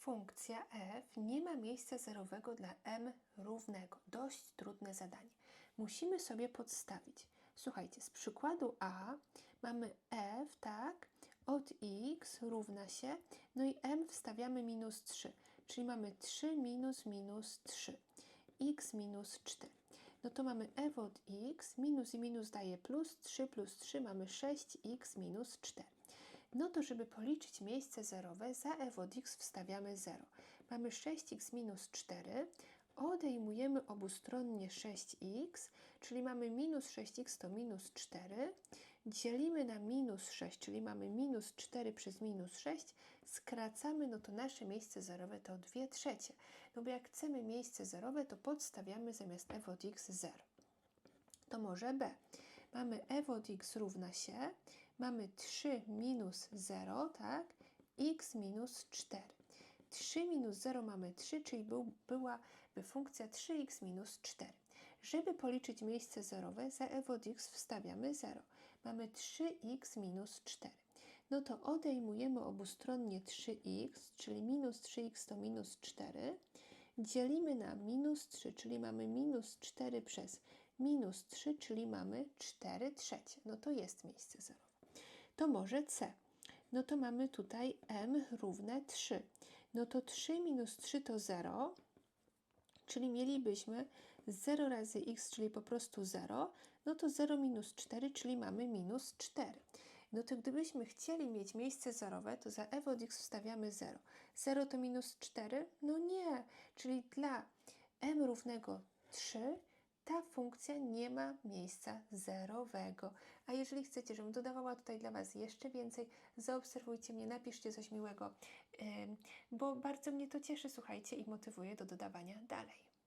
Funkcja f nie ma miejsca zerowego dla m równego. Dość trudne zadanie. Musimy sobie podstawić. Słuchajcie, z przykładu a mamy f, tak, od x równa się, no i m wstawiamy minus 3, czyli mamy 3 minus minus 3, x minus 4. No to mamy f od x, minus i minus daje plus, 3 plus 3 mamy 6x minus 4. No to żeby policzyć miejsce zerowe, za f od x wstawiamy 0. Mamy 6x minus 4, odejmujemy obustronnie 6x, czyli mamy minus 6x to minus 4, dzielimy na minus 6, czyli mamy minus 4 przez minus 6, skracamy, no to nasze miejsce zerowe to 2 trzecie. No bo jak chcemy miejsce zerowe, to podstawiamy zamiast f od x 0 to może B. Mamy f od x równa się, mamy 3 minus 0, tak? x minus 4. 3 minus 0 mamy 3, czyli był, byłaby funkcja 3x minus 4. Żeby policzyć miejsce zerowe, za f od x wstawiamy 0. Mamy 3x minus 4. No to odejmujemy obustronnie 3x, czyli minus 3x to minus 4. Dzielimy na minus 3, czyli mamy minus 4 przez minus 3, czyli mamy 4 trzecie. No to jest miejsce zerowe. To może C. No to mamy tutaj m równe 3. No to 3 minus 3 to 0, czyli mielibyśmy 0 razy x, czyli po prostu 0, no to 0 minus 4, czyli mamy minus 4. No to gdybyśmy chcieli mieć miejsce zerowe, to za f od x wstawiamy 0. 0 to minus 4? No nie, czyli dla m równego 3 ta funkcja nie ma miejsca zerowego. A jeżeli chcecie, żebym dodawała tutaj dla Was jeszcze więcej, zaobserwujcie mnie, napiszcie coś miłego, bo bardzo mnie to cieszy, słuchajcie, i motywuje do dodawania dalej.